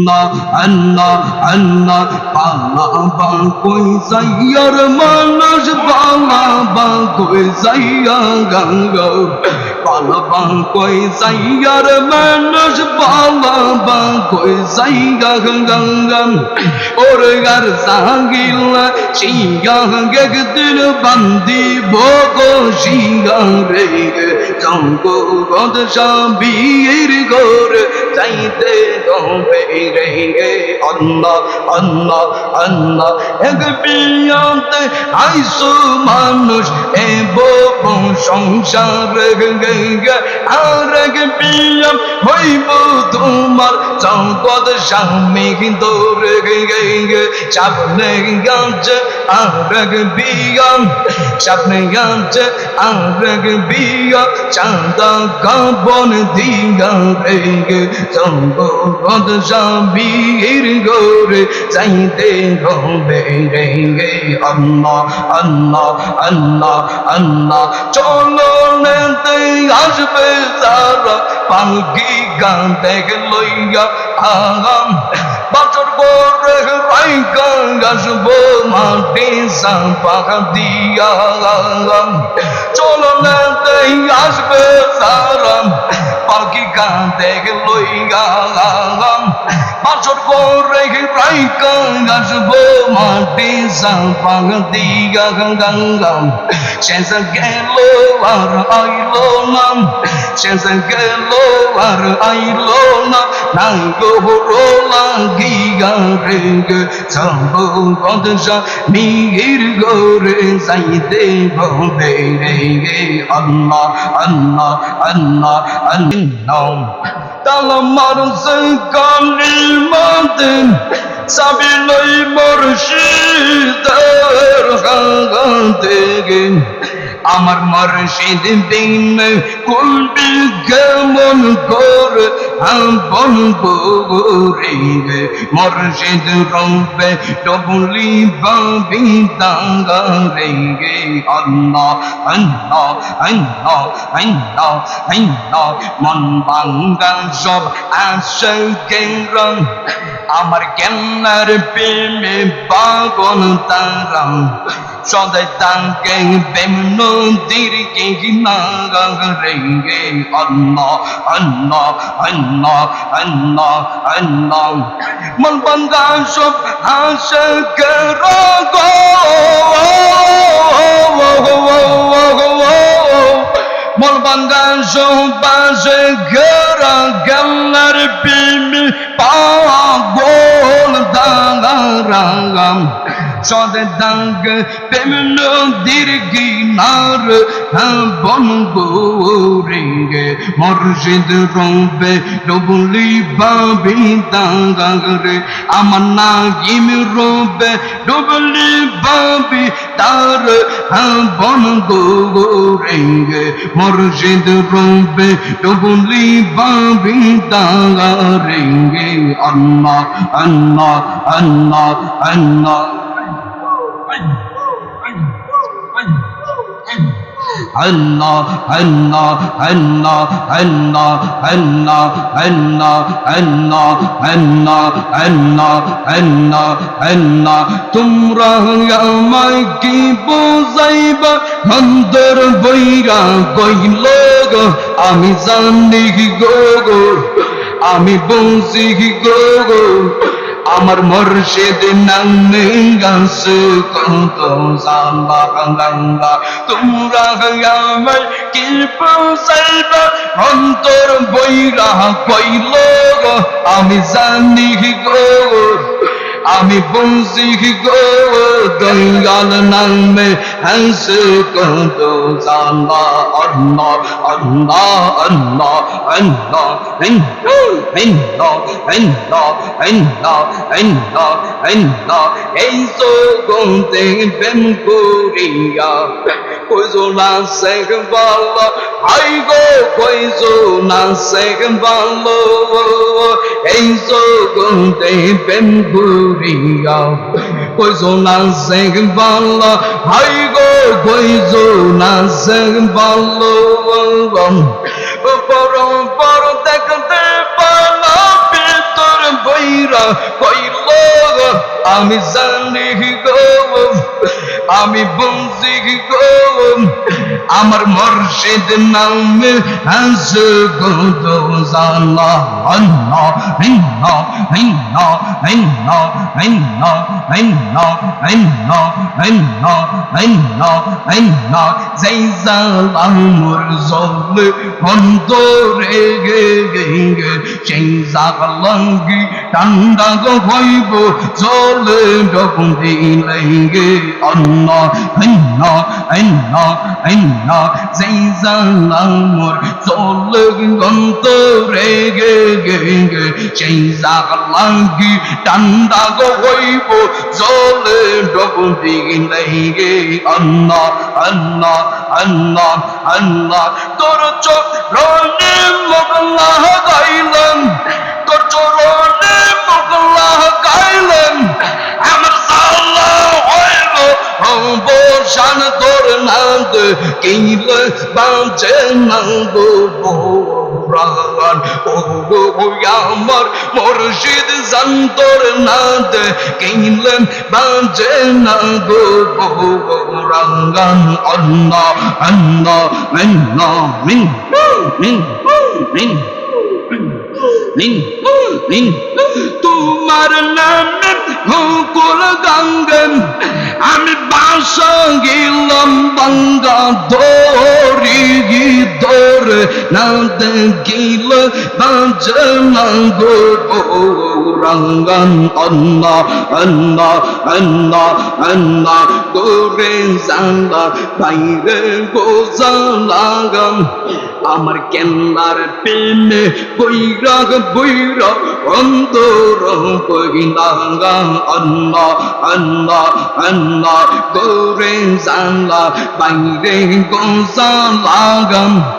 আল্লাহ আল্লাহ পালাবা কই যাইয়ার মানুষ পালাবা কই যাইয়া গঙ্গা। পালাবা কই যাইয়ার মানুষ পালাবা কই যাইয়া গঙ্গা। ওর গার সাগিলা শিয়া গগদিন বান্দি, ভোগো শিয়া রে জঙ্গ গদ সাবির গোর চাইতে হবে রে আল্লাহ আল্লাহ আল্লাহ। এক বিয়াতে আইসু মানুষ, এ এব সংসার আর এক বিয়াম হইব তোমার জগৎ স্বামী দৌড় সামনে গাছে আর এক বিয়াম সামনে গাছে আর এক বিয়া চাঁদা কাবন দিগা রে। জগৎ স্বামীর গোরে চাইতে হবে রে গে। আল্লাহ আল্লাহ আল্লাহ আল্লাহ চলো নেতে আসবে তারা। পাঙ্কি গান দেখে লইয়া আগাম। বছর পরে রাইকা আসব মাটি সাপা দিয়া চলো নেতে আসবে তারা। পালকি কাঁধে লইগা বাসর করে রাই কাঙ্গাসবো মাটি সাপাং দিগা গঙ্গাম। শেষ গেল আর আইলো না। শেষ গেল আর আইলো না। নাঙ্গো রোলা গিগা রেগ সাম্বো গদশা মিগির গোরে সাইতে ভবে রে আল্লাহ আল্লাহ আল্লাহ আল্লাহ। তালমার কালির মাদিন সাবিলই মুর্শিদের হাগাতে আমার মুর্শিদ বিন কুলবি কেমন করে আপন বরে গে মর্শিদ রূপে ডবলি বাবি দাঙ্গা রে গে। আল্লাহ আল্লাহ আল্লাহ আল্লাহ আল্লাহ, মন বাঙ্গা সব আসে কেরম আমার কেনার প্রেমে পাগল তারা সদতাকে বেমনদির কে রেঙ্গে অন্ন অন্ন অন্ন অন্ন অন্ন। মন বন্ধা সব হাস করো গো। মন বন্ধা সব বাস ঘর গল্লার পিমি পাগল দাঙ্গা রাঙ্গাম দাগ প্রেম নদীর কিনার বন গোরেঙ্গে মর্শিদ রবে ডবলি বাবি দাগারে আমার নাগিম রবে ডবলি বাবি তার বন গোরেঙ্গে মর্শিদ রবে ডবলি বাবি দাগারেঙ্গে আল্লাহ আল্লাহ আল্লাহ আল্লাহ Allah, Allah, Allah, Allah, Allah, Allah, Allah, Allah, Allah, Allah, Allah, তোমরা আমায় কি বোঝাইবা মন্দর বইরা কইল গো আমি জানি গো আমি বংশী গো আমার মর্ষেদ নামে গাছ কত সাম্বা গঙ্গা তোমরা আমার অন্তর বৈরা কইল আমি জানি গো। আমি বংশী গো দঙ্গাল নামে হংস কত জানবা আল্লাহ আল্লাহ আল্লাহ আল্লাহ আল্লাহ আল্লাহ আল্লাহ আল্লাহ আল্লাহ এই তো গন্তে প্রেম করিয়া জোনা শেখ বল। হাই গো কই জোনা শেখ বল। এই জগতে প্রেম ঘুরিয়া কই জোনা শেখ বল। হাই গো কই জোনা শেখ বল। পরম পর দেখতে পালা, ভেতর বৈরা কইল, আমি জানি গো। আমি বুঝি গো? আমার মর্শিদ নামে হাস গো তো জানা আল্লাহ হিন্না হিন্না হিন্না হিন্না হিন্না হিন্না হিন্না হিন্না হিন্না যেই জালাম মোর জলে অন্তরে গে গে সেই জাগলঙ্গি ঠান্ডা গো হইব জলে ডকুন দিলে অন্ন হিন্ন হিন্ন হিন্ন না, যেই জানলাম মোর চলে গন্ত রেগে গে গে, সেই জানলাম কি ঠান্ডা গো হইব জলে ডবি লেগে আল্লাহ আল্লাহ আল্লাহ আল্লাহ, তোর চোখ রনে মোগল্লাহ গাইলাম, তোর চরণে মোগল্লাহ গাইলাম, আমার সাল্লাহ হইল বসান বাঁধ কিলে বাঁচে নাঙ্গো প্রাণ ও গো আমার মর্শিদ জান্তর না দে কিলে বাঁচে অন্ন অন্ন, মিন্ন মিন মিন মিন মিন মিন তোমার নাম হুকুল গঙ্গন আমি বাস গেলাম বঙ্গা দৌড়ি গি দৌড় না দেখিল বাজন গো রঙ্গন অন্ন অন্ন অন্ন অন্ন। গোরে জানা বাইরে গোজালাগম আমার কেন্দার পেনে বৈরাগ বৈরাগ অন্তর বৈরাগা অন্ন অন্ন অন্ন। গোরে জানলা, বাইরে গোসা লাগাম।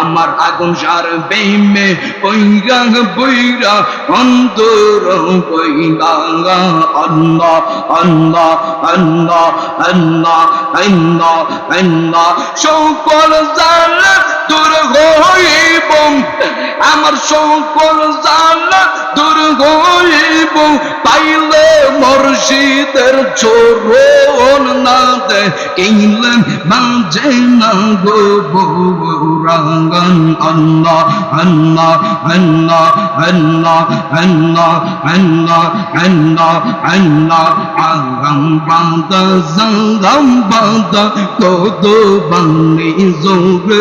আমার আগুন সার বেইমে পৈরা বৈরা অন্তর পৈরা অন্ধ অন্ধ অন্ধ অন্ধ অন্ধ অন্ধ সকল জাল দূর হয়ে হইব আমার সকল জানা দূর হইব। পাইলে মর্শিদের চোরণ না দে কিনলেন মাঝে না গো রাঙ্গন অন্ন অন্ন অন্ন অন্ন অন্ন অন্ন অন্ন অন্ন আগাম বাদ জঙ্গম বাদ কত জোগে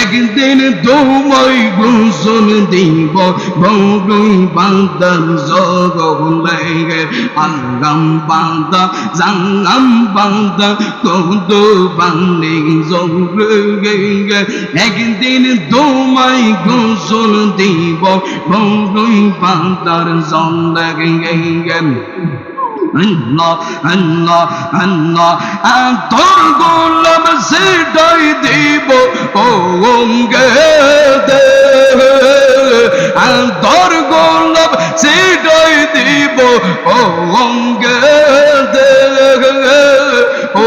একদিন তোমায় গোসল দিব বগুই বান্দন জগলে আঙ্গাম বান্দা জাঙ্গাম বান্দা একদিন তোমায় গোসল দিব আল্লাহ আল্লাহ আল্লাহ তোর গোলাম সেটাই দিব, ও অঙ্গে দে। তোর গোলাম সেটাই দিব, ও অঙ্গে দে। ও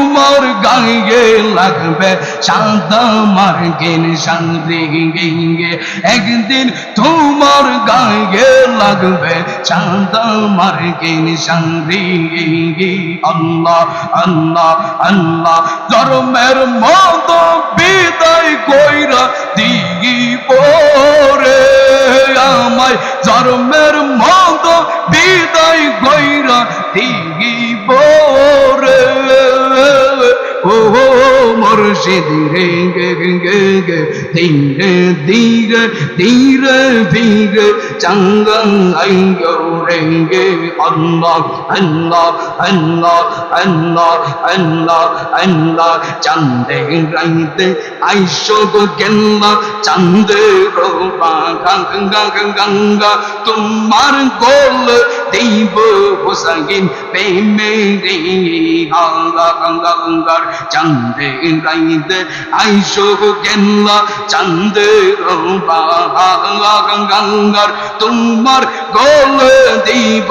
তোমার গায়ে লাগবে সাদা মার্গেন সঙ্গী একদিন তোমার গায়ে লাগবে চাঁদা মার্গেন সঙ্গী আল্লাহ আল্লাহ আল্লাহ, ধর্মের মত বিদায় কইরা দিব রে আমায় ধর্মের মত বিদায় কইরা দিব রে ও মুর্শিদ রে গে গে গে ধীরে ধীরে ধীরে ধীরে ചങ്കം അയ്യോടെങ്കെ അന്ന അന്ന അന്ന അന്ന അന്ന അന്ന ചന്തേ റൈത് ഐശോകെന്ന ചന്ദേ ഗംഗ ഗംഗ തുമ്മാർ ഗോൾ ദൈവ হুসাইন প্রেমে রে গঙ্গা গঙ্গা গঙ্গার চন্দে রাইদ আইসো গেল্লা চন্দ গঙ্গা গঙ্গার তোমার গোল দেব,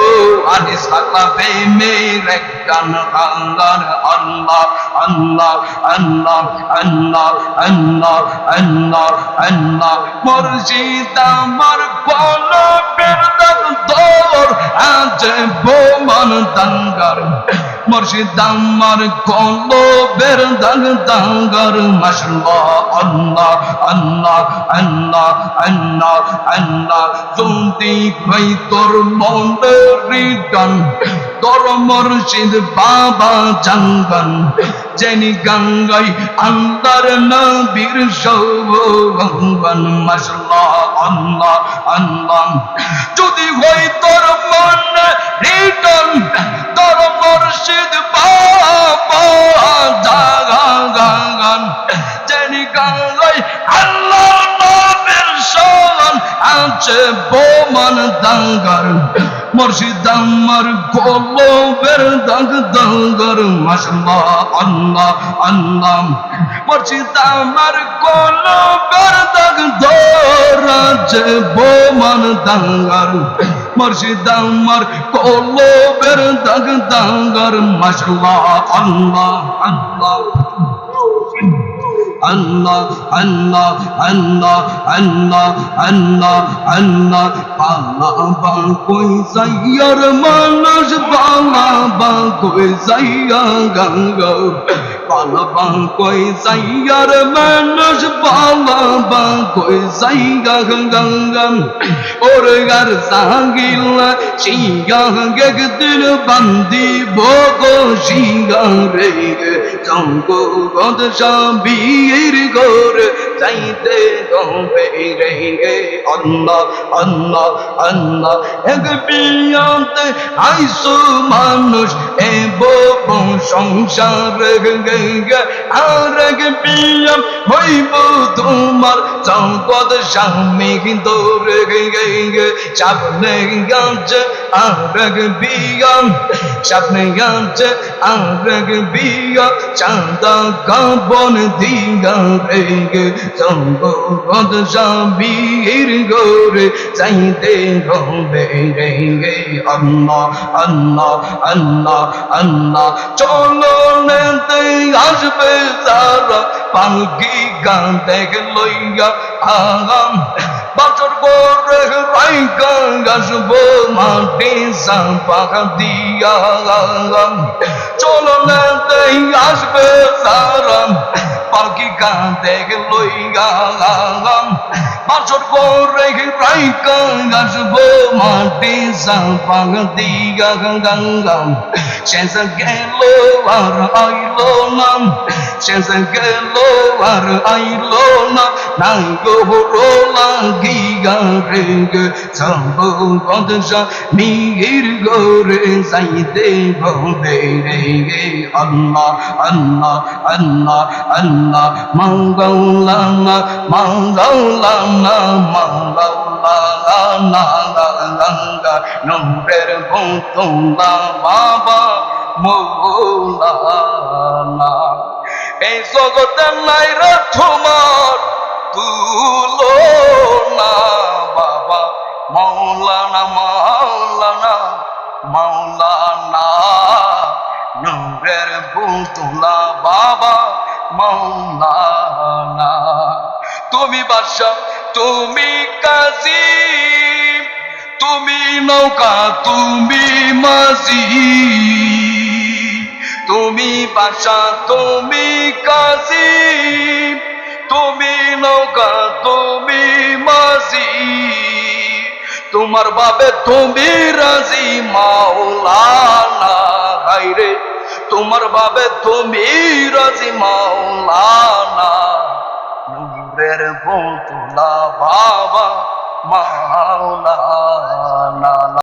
আর সালা প্রেমে রে গান গঙ্গার আল্লাহ আল্লাহ আল্লাহ আল্লাহ আল্লাহ আল্লাহ আল্লাহ। মুর্শিদ আমার কলবের দর আজ বোমান দাঙ্গার। মুর্শিদ আমার কলবের দাগ দাঙ্গার মাশাল্লাহ, আল্লাহ আল্লাহ আল্লাহ আল্লাহ আল্লাহ। যদি ভাই তোর মনে রিটার্ন তোর মুর্শিদ বাবা জাঙ্গান। জেনি গঙ্গাই আন্দার নবীর সৌগন মশলা আল্লাহ আল্লাহ। যদি হই তোর মন রিটন, তোর মুর্শিদ আছে বোমান দাঙ্গার মুর্শিদ আমার কলবের দাগ দাঙ্গার। মাশাল্লাহ, আল্লাহ আল্লাহ। মুর্শিদ আমার কলবের দাগ দরাজে বোমান দাঙ্গার। মুর্শিদ আমার কলবের দাগ দাঙ্গার। মাশাল্লাহ, আল্লাহ আল্লাহ। আল্লাহ আল্লাহ আল্লাহ আল্লাহ আল্লাহ আল্লাহ। পালাবা কই যাইয়ার মানুষ পালাবা কই যাইয়া গঙ্গা। পালাবা কই যাইয়ার মানুষ পালাবা কই যাইয়া গঙ্গা ওর গার সাঙ্গিলা শিয়া গেগদিন বান্দি ভোগো শিয়া রে। জঙ্গ গদ সাবির গোর চাইতে গবে রে। আল্লাহ আল্লাহ আল্লাহ, এক বিয়াতে আইসো মানুষ এ বো সংসার গে আর পিয়াম হইব তোমার সম্পদ স্বামী দৌড়ে গে স্বপ্নে গাছ আরগ বিয়াম স্বপ্নে গাছ আরগ বিয়া চাঁদা কাবন দিয়া রে গে সম্পদ স্বামী গোরে চাইতে হবে রে গে আল্লাহ আল্লাহ আল্লাহ, চলো নেতে আসবে তারা পাঙ্গি গান দেখ লইয়া আগাম। বছর করে রাই গান আসব, মাটি সাপাক দিয়া আগাম। চলনে দেই আসবে তারা পাঙ্গি গান দেখ লইয়া আগাম। বছর করে রাই গান আসব, মাটি সাপাক দিয়া আগাম। Çezegelo var ayrılan Çezegelo var ayrılan 南个火罗拉吉嘎人个藏布光的上你一个人在的宝贝的个安拉安拉安拉安拉忙高拉那忙高拉那忙高拉那那那个弄得空洞拉爸爸莫拉那。এই জগতের নাইরা তোমার তুলো না বাবা মৌলানা মৌলানা মৌলানা নূরের বুতুলা বাবা মৌলানা তুমি বাদশা, তুমি কাজী, তুমি নৌকা, তুমি মাঝি। তুমি বাসা তুমি কাজী। তুমি নৌকা, তুমি মাঝি। তোমার বাবে তুমি রাজি, মাওলানা। হাইরে তোমার বাবে তুমি রাজি, মাওলানা। নূরের বোতলা বাবা, মাওলানা।